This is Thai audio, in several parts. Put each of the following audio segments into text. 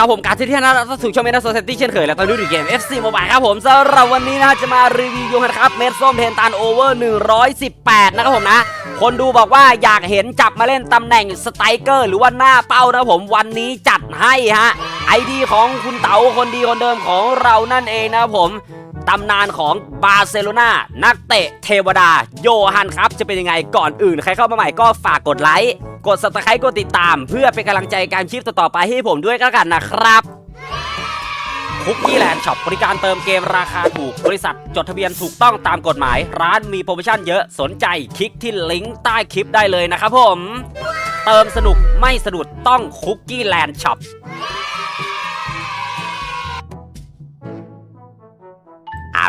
ครับผมการที่ที่นั้นเราสู่ช่องเมนโซเซตี้เช่นเคยแล้วตอนนี้อยู่เกม FC Mobile ครับผมสำหรับวันนี้นะจะมารีวิวยูฮันครับเม็ดส้มเทนตันโอเวอร์118 นะครับผมนะ คนดูบอกว่าอยากเห็นจับมาเล่นตำแหน่งสไตรเกอร์หรือว่าหน้าเป้านะผมวันนี้จัดให้ฮะไอดีของคุณเต๋าคนดีคนเดิมของเรานั่นเองนะผม ตำนานของบาร์เซโลนานักเตะเทวดาโยฮันครับจะเป็นยังไงก่อนอื่น ใครเข้ามาใหม่ก็ฝากกดไลค์กด subscribe กดติดตาม เพื่อเป็นกำลังใจการคลิปต่อๆไปให้ผมด้วยก็แล้วกันนะครับคุกกี้แลนด์ช็อปบริการเติมเกมราคาถูก บริษัทจดทะเบียนถูกต้องตามกฎหมาย ร้านมีโปรโมชั่นเยอะสนใจคลิกที่ลิงก์ใต้คลิปได้เลยนะครับผม เติมสนุกไม่สะดุดต้องคุกกี้แลนด์ช็อป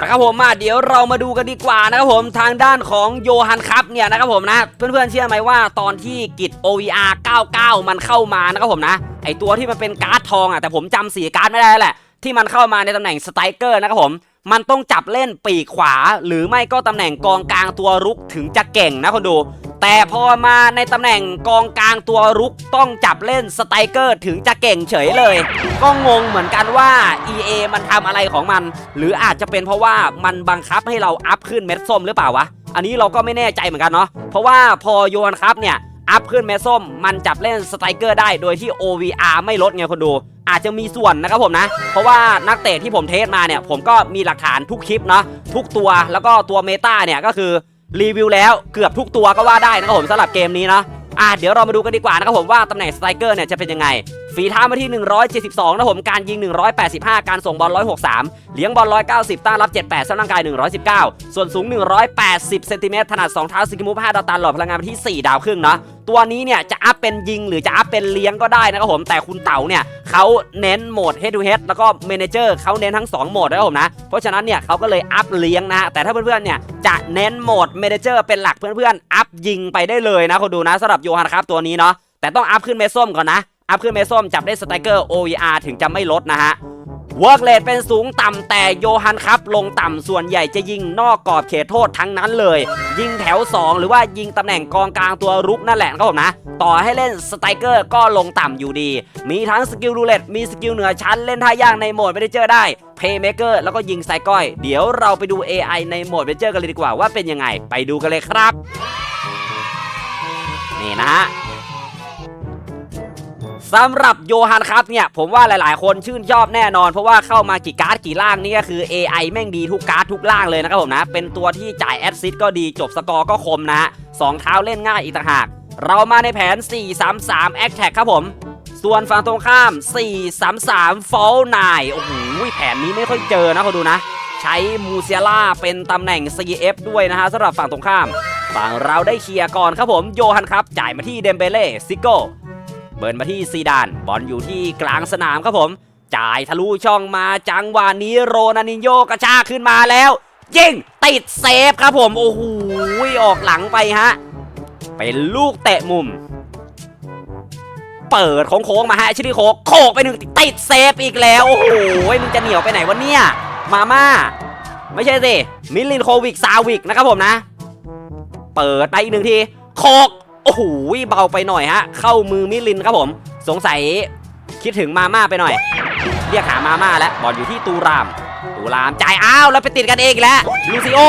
นะครับผมมาเดี๋ยวเรามาดูกันดีกว่านะครับผมทางด้านของโยฮันครับเนี่ยนะครับผมนะเพื่อนๆเชื่อไหมว่าตอนที่กิจ OVR 99 มันเข้ามานะครับผมนะ ไอตัวที่มันเป็นการ์ดทองอะแต่ผมจำสีการ์ดไม่ได้แล้วแหละ ที่มันเข้ามาในตำแหน่งสไตรเกอร์นะครับผมมันต้องจับเล่นปีกขวา หรือไม่ก็ตำแหน่งกองกลางตัวรุกถึงจะเก่งนะคนดู แต่พอมาในตำแหน่งกองกลางตัวรุกต้องจับเล่นสไตเกอร์ถึงจะเก่งเฉยเลย ก็งงเหมือนกันว่า EA มันทำอะไรของมัน หรืออาจจะเป็นเพราะว่ามันบังคับให้เราอัพขึ้นเม็ดส้มหรือเปล่าวะ อันนี้เราก็ไม่แน่ใจเหมือนกันเนาะเพราะว่าพอโยนครับเนี่ยอัพขึ้นเม็ดส้ม มันจับเล่นสไตเกอร์ได้โดยที่ OVR ไม่ลดไงคนดูอาจจะมีส่วนนะครับผมนะ เพราะว่านักเตะที่ผมเทสมาเนี่ย ผมก็มีหลักฐานทุกคลิปเนาะทุกตัวแล้วก็ตัวเมตาเนี่ยก็คือ รีวิวแล้วเกือบทุกตัวก็ว่าได้นะครับผมสำหรับเกมนี้เนาะอะเดี๋ยวเรามาดูกันดีกว่านะครับผมว่าตำแหน่งสไตรเกอร์เนี่ยจะเป็นยังไง ฝีเท้ามาที่ 172นะผมการยิง 185 การส่งบอล 163 เลี้ยงบอล 190ต้านรับ 78สร้างร่างกาย 119 ส่วนสูง 180เซนติเมตรถนัด 2 เท้าสกิลมูฟ5ดาวตันหลอดพลังงานไปที่ 4 ดาวครึ่งเนาะตัวนี้เนี่ยจะอัพเป็นยิงหรือจะอัพเป็นเลี้ยงก็ได้นะครับผมแต่คุณเต๋าเนี่ยเขาเน้นโหมด head to head แล้วก็ manager เขาเน้นทั้ง 2 โหมดนะครับผมนะ เพราะฉะนั้นเนี่ยเขาก็เลยอัพเลี้ยงนะฮะแต่ถ้าเพื่อนๆเนี่ยจะเน้นโหมด manager เป็นหลักเพื่อนๆอัพยิงไปได้เลยนะคนดูนะสำหรับโยฮันครับตัวนี้เนาะแต่ต้องอัพขึ้นเมส้มก่อนนะ อัพขึ้นเมส้มจับได้สไตเกอร์ OER ถึงจะไม่ลดนะฮะเวิร์กเลทเป็นสูงต่ำแต่โยฮันครับลงต่ำส่วนใหญ่จะยิงนอกกรอบเขตโทษทั้งนั้นเลย ยิงแถว 2 หรือว่ายิงตำแหน่งกองกลางตัวรุกนั่นแหละครับผมนะ ต่อให้เล่นสไตเกอร์ก็ลงต่ำอยู่ดี มีทั้งสกิลรูเลตมีสกิลเหนือชั้นเล่นท่ายากในโหมดไม่ได้เจอได้เพย์เมเกอร์แล้วก็ยิงไซก้อย เดี๋ยวเราไปดู AI ในโหมดเวเจอร์กันเลยดีกว่าว่าเป็นยังไง ไปดูกันเลยครับ นี่นะฮะ สำหรับโยฮันครับเนี่ยผมว่าหลายๆ คนชื่นชอบแน่นอน เพราะว่าเข้ามากี่การ์ดกี่ล่างนี่ก็คือ AI แม่งดีทุกการ์ดทุกล่างเลยนะครับผมนะ เป็นตัวที่จ่ายแอดซิสก็ดีจบสกอร์ก็คมนะสองเท้าเล่นง่ายอีกต่างหาก เรามาในแผน 4-3-3 a t t a c k ครับผม ส่วนฝั่งตรงข้าม 4-3-3 Fall 9โอ้โหแผนนี้ไม่ค่อยเจอนะคนดูนะ ใช้มูเซียล่าเป็นตำแหน่ง CF ด้วยนะฮะสำหรับฝั่งตรงข้าม ฝั่งเราได้เคลียร์ก่อนครับผมโยฮันครับจ่ายมาที่เดมเบเล่ซิโก้ เบิร์นมาที่ซีดาน บอลอยู่ที่กลางสนามครับผม จ่ายทะลุช่องมาจังหวะนี้โรนันิโยกระชากขึ้นมาแล้ว ยิงติดเซฟครับผม โอ้โหออกหลังไปฮะ เป็นลูกเตะมุม เปิดโค้งมาฮะชิลิโคโขกไปหนึ่งติดเซฟอีกแล้ว โอ้โหมึงจะเหนียวไปไหนวะเนี่ย มาม่าไม่ใช่สิมิลินโควิกซาวิกนะครับผมนะ เปิดไปอีกหนึ่งทีโคก อ้โหเบาไปหน่อยฮะ เข้ามือมิลินครับผม สงสัยคิดถึงมาม่าไปหน่อย เรียกหามาม่าแล้วบอลอยู่ที่ตูราม ตูรามจ่ายอ้าวแล้วไปติดกันเองแล้วลูซิโอ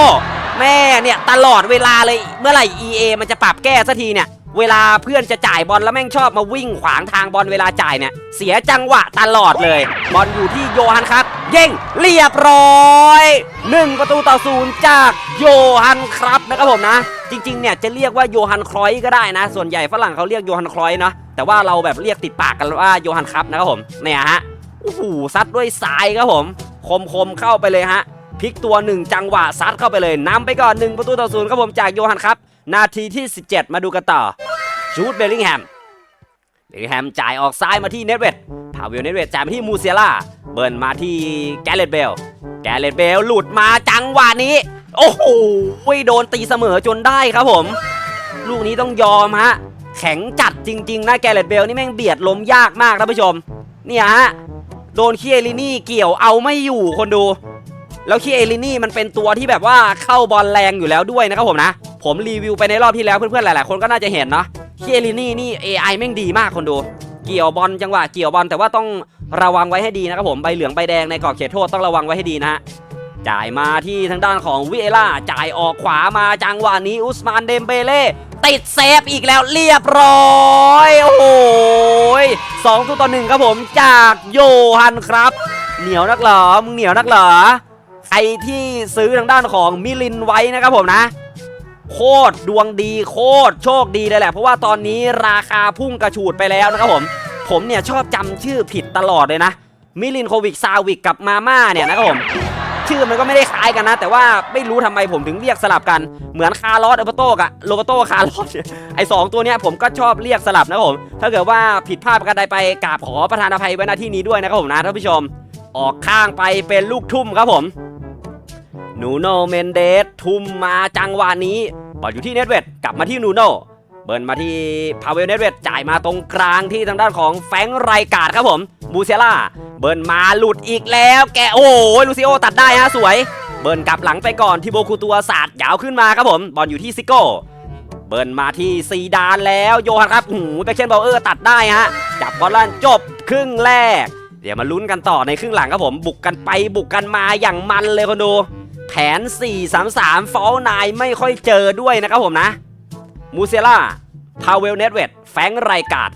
แม่เนี่ยตลอดเวลาเลยเมื่อไหร่ EA มันจะปรับแก้สักทีเนี่ยเวลาเพื่อนจะจ่ายบอลแล้วแม่งชอบมาวิ่งขวางทางบอลเวลาจ่ายเนี่ยเสียจังหวะตลอดเลย บอลอยู่ที่โยฮันครับ เย่งเรียบร้อยหนึ่งประตูต่อศูนย์จากโยฮันครับนะครับผมนะ จริงๆเนี่ยจะเรียกว่าโยฮันครอยก็ได้นะ ส่วนใหญ่ฝรั่งเขาเรียกโยฮันครอยเนาะแต่ว่าเราแบบเรียกติดปากกันว่าโยฮันครับนะครับผมเนี่ยฮะโอ้โหซัดด้วยซ้ายครับผม คมคมๆเข้าไปเลยฮะพลิกตัวหนึ่งจังหวะซัดเข้าไปเลยนำไปก่อนหนึ่งประตูต่อศูนย์ครับผมจากโยฮันครับ นาทีที่ 17 มาดูกันต่อชูดเบลลิงแฮมเบลลิงแฮมจ่ายออกซ้ายมาที่เนตเวดาเวลเนตเวดจ่ายมที่มูเซียล่า เบิร์นมาที่แกเลตเบล แกเลตเบลหลุดมาจังหวะนี้ โอ้โหโดนตีเสมอจนได้ครับผม ลูกนี้ต้องยอมฮะ แข็งจัดจริง ๆ นะแกเลตเบลนี่แม่งเบียดล้มยากมากท่านผู้ชม เนี่ยฮะ โดนคีเอลินี่เกี่ยวเอาไม่อยู่คนดู แล้วคีเอลินี่มันเป็นตัวที่แบบว่าเข้าบอลแรงอยู่แล้วด้วยนะครับผมนะ ผมรีวิวไปในรอบที่แล้วเพื่อนๆหลายๆคนก็น่าจะเห็นเนาะคีเอลินี่นี่ AI แม่งดีมากคนดู เกี่ยวบอลจังหวะเกี่ยวบอลแต่ว่าต้องระวังไว้ให้ดีนะครับผมใบเหลืองใบแดงในกรอบเขตโทษต้องระวังไว้ให้ดีนะฮะจ่ายมาที่ทางด้านของวิเอล่าจ่ายออกขวามาจังหวะนี้อุสมานเดมเบเล่ติดเซฟอีกแล้วเรียบร้อยโอ้โหสองตัวต่อหนึ่งครับผมจากโยฮันครับ เหนียวนักเหรอมึงเหนียวนักเหรอใครที่ซื้อทางด้านของมิลินไว้นะครับผมนะโคตรดวงดีโคตรโชคดีเลยแหละ เพราะว่าตอนนี้ราคาพุ่งกระฉูดไปแล้วนะครับผม ผมเนี่ยชอบจำชื่อผิดตลอดเลยนะ มิลินโควิกซาวิกกับมาม่าเนี่ยนะครับผม ชื่อมันก็ไม่ได้คล้ายกันนะ แต่ว่าไม่รู้ทำไมผมถึงเรียกสลับกัน เหมือนคาร์ลอสเอเปโตกับโรเบโตคาร์ลอสเนี่ยไอสองตัวเนี้ยผมก็ชอบเรียกสลับนะครับผม ถ้าเกิดว่าผิดพลาดประการใดไปกราบขอประธานอภัยไว้ณที่นี้ด้วยนะครับผมนะท่านผู้ชม ออกข้างไปเป็นลูกทุ่มครับผมนูโนเมนเดสทุ่มมาจังหวะนี้บอลอยู่ที่เน็ตเวดกลับมาที่นูโน เบิร์นมาที่พาเวลเนตเวดจ่ายมาตรงกลางที่ทางด้านของแฟงไรกาดครับผมมูเซล่าเบิร์นมาหลุดอีกแล้วแกโอ้ยลูซิโอตัดได้ฮะสวย เบิร์นกลับหลังไปก่อนที่โบคูตัวสาดยาวขึ้นมาครับผมบอลอยู่ที่ซิโก้เบิร์นมาที่ซีดานแล้วโยฮันครับหูแบ็คเชนบอลเออร์ตัดได้ฮะจับบอลลั่นจบครึ่งแรก เดี๋ยวมาลุ้นกันต่อในครึ่งหลังครับผมบุกกันไปบุกกันมาอย่างมันเลยคนดูแผน 4-3-3ฟอลนายไม่ค่อยเจอด้วยนะครับผมนะ มูเซล่าพาเวลเนตเวดแฟงไรกาด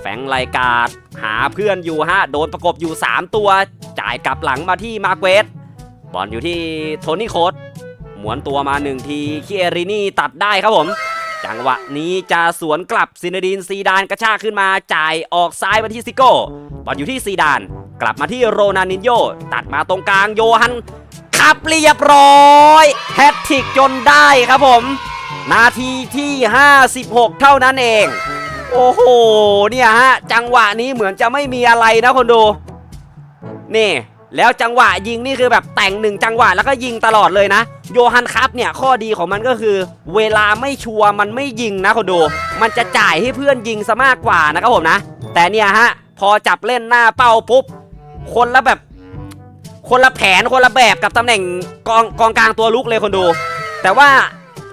แฟงไรกาดหาเพื่อนอยู่ฮะ โดนประกบอยู่ 3 ตัว จ่ายกลับหลังมาที่มาเกวสบอลอยู่ที่โทนี่โคดหมวนตัวมาหนึ่งทีคีเอรินี่ตัดได้ครับผม จังหวะนี้จะสวนกลับซินดินซีดานกระชากขึ้นมาจ่ายออกซ้ายมาที่ซิโก้บอลอยู่ที่ซีดาน กลับมาที่โรนานินโยตัดมาตรงกลางโยฮันขับเรียบร้อยแฮตทิกจนได้ครับผม นาทีที่ 56 เท่านั้นเอง โอ้โห เนี่ยฮะ จังหวะนี้เหมือนจะไม่มีอะไรนะคนดู นี่ แล้วจังหวะยิงนี่คือแบบแต่งหนึ่งจังหวะแล้วก็ยิงตลอดเลยนะ โยฮันครับเนี่ยข้อดีของมันก็คือ เวลาไม่ชัวร์มันไม่ยิงนะคนดู มันจะจ่ายให้เพื่อนยิงซะมากกว่านะครับผมนะ แต่เนี่ยฮะ พอจับเล่นหน้าเป้าปุ๊บ คนละแบบ คนละแผนคนละแบบกับตำแหน่งกองกองกลางตัวลุกเลยคนดู แต่ว่า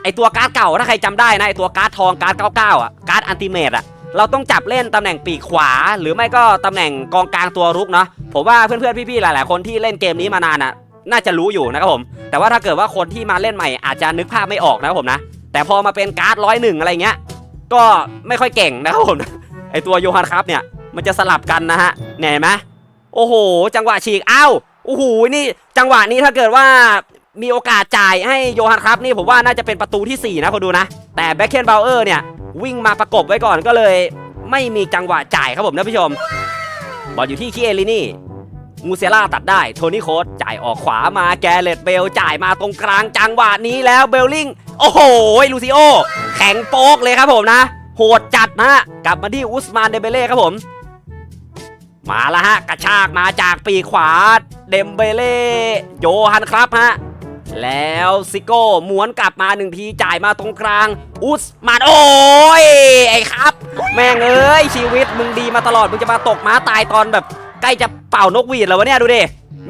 ไอตัวการ์ดเก่าถ้าใครจำได้นะไอตัวการ์ดทองการ์ด99อะการ์ดอันติเมตอะเราต้องจับเล่นตำแหน่งปีกขวา หรือไม่ก็ตำแหน่งกองกลางตัวรุกเนาะผมว่าเพื่อนๆพี่ๆหลาย ๆ คนที่เล่นเกมนี้มานานอะน่าจะรู้อยู่นะครับผม แต่ว่าถ้าเกิดว่าคนที่มาเล่นใหม่อาจจะนึกภาพไม่ออกนะครับผมนะ แต่พอมาเป็นการ์ดร้อยหนึ่งอะไรเงี้ย ก็ไม่ค่อยเก่งนะครับผม ไอตัวโยฮันครับเนี่ย มันจะสลับกันนะฮะเห็นไหมโอ้โห จังหวะฉีก อ้าว โอ้โห นี่จังหวะนี้ถ้าเกิดว่า มีโอกาสจ่ายให้โยฮันครับนี่ผมว่าน่าจะเป็นประตูที่ 4 นะคนดูนะ แต่แบ็คเคนบาเออร์เนี่ย วิ่งมาประกบไว้ก่อนก็เลย ไม่มีจังหวะจ่ายครับผมท่านผู้ชม บอลอยู่ที่คีเอลินี่มูเซล่าตัดได้โทนี่โคสจ่ายออกขวามาแกเลตเบลจ่ายมาตรงกลางจังหวะนี้แล้วเบลลิงโอ้โหลูซิโอ แข็งโป๊กเลยครับผมนะ โหดจัดนะกลับมาที่อุสมานเดเบเล่ครับผม มาแล้วฮะ กระชากมาจากปีขวาเดมเบเล่โยฮันครับฮะ แล้วซิโก้หมวนกลับมาหนึ่งทีจ่ายมาตรงกลาง อุสมานโอ้ยไอ้ครับ แม่งเอ้ยชีวิตมึงดีมาตลอดมึงจะมาตกม้าตายตอนแบบใกล้จะเป่านกหวีดแล้ววะเนี่ยดูดิ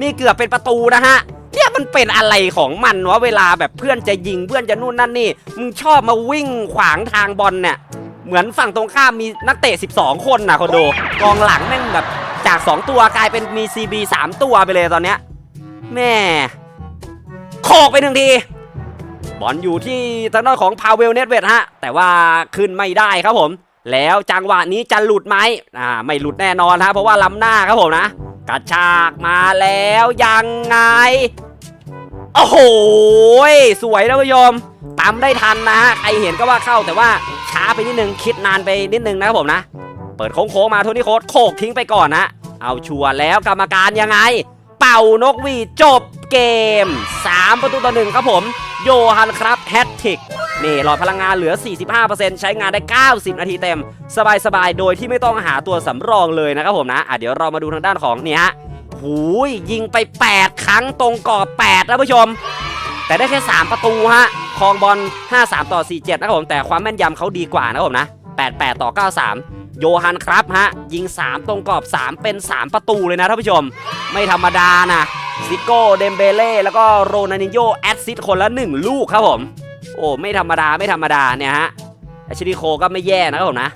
นี่เกือบเป็นประตูนะฮะเนี่ยมันเป็นอะไรของมันวะเวลาแบบเพื่อนจะยิงเพื่อนจะนู่นนั่นนี่มึงชอบมาวิ่งขวางทางบอลเนี่ยเหมือนฝั่งตรงข้ามมีนักเตะ 12 คนนะคนดูกองหลังแม่งแบบจาก 2 ตัวกลายเป็นมี CB 3 ตัวไปเลยตอนเนี้ยแม่ โขกไปหนึ่งที บอลอยู่ที่ทางด้านของพาเวลเนตเวดฮะ แต่ว่าขึ้นไม่ได้ครับผม แล้วจังหวะนี้จะหลุดไหมอ่าไม่หลุดแน่นอนฮะเพราะว่าล้ำหน้าครับผมนะกระชากมาแล้วยังไงโอ้โหสวยนะผู้ชมตามได้ทันนะฮะใครเห็นก็ว่าเข้าแต่ว่าช้าไปนิดนึงคิดนานไปนิดนึงนะครับผมนะ เปิดโค้งๆมาโทนี่โค้ดโขกทิ้งไปก่อนนะเอาชัวร์แล้วกรรมการยังไง ป่านกหวีจบเกม 3 ประตูต่อหนึ่งครับผม โยฮันครับแฮตทริกนี่หลอดพลังงานเหลือ 45%ใช้งานได้ 90 นาทีเต็ม สบายๆ โดยที่ไม่ต้องหาตัวสำรองเลยนะครับผมนะอะเดี๋ยวเรามาดูทางด้านของนี่ฮะหูยยิงไป 8 ครั้งตรงกรอบ8ท่านผู้ชม แต่ได้แค่ 3 ประตูฮะครองบอล 53 ต่อ 47 นะครับผม แต่ความแม่นยำเขาดีกว่านะครับผมนะ 88 ต่อ 93 โยฮันครับฮะ ยิง 3 ตรงกรอบ 3 เป็น 3 ประตูเลยนะท่านผู้ชม ไม่ธรรมดานะซิโก้เดมเบเล่แล้วก็โรนันิโยแอดซิดคนละ 1 ลูกครับผม โอ้ ไม่ธรรมดาไม่ธรรมดาเนี่ยฮะอาชิริโคก็ไม่แย่นะครับผมนะ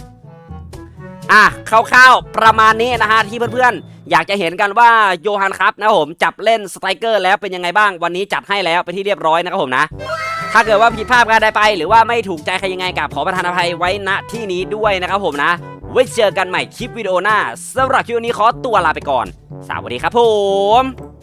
อะคร่าวๆประมาณนี้นะฮะที่เพื่อนๆ อยากจะเห็นกันว่าโยฮันครับนะผมจับเล่นสไตรเกอร์แล้วเป็นยังไงบ้างวันนี้จัดให้แล้วไปที่เรียบร้อยนะครับผมนะถ้าเกิดว่าผิดภาพกันใดไป หรือว่าไม่ถูกใจใครยังไงกับขอประธานอภัยไว้ณที่นี้ด้วยนะครับผมนะ ไว้เจอกันใหม่คลิปวิดีโอหน้าสำหรับคลิปนี้ขอตัวลาไปก่อน สวัสดีครับผม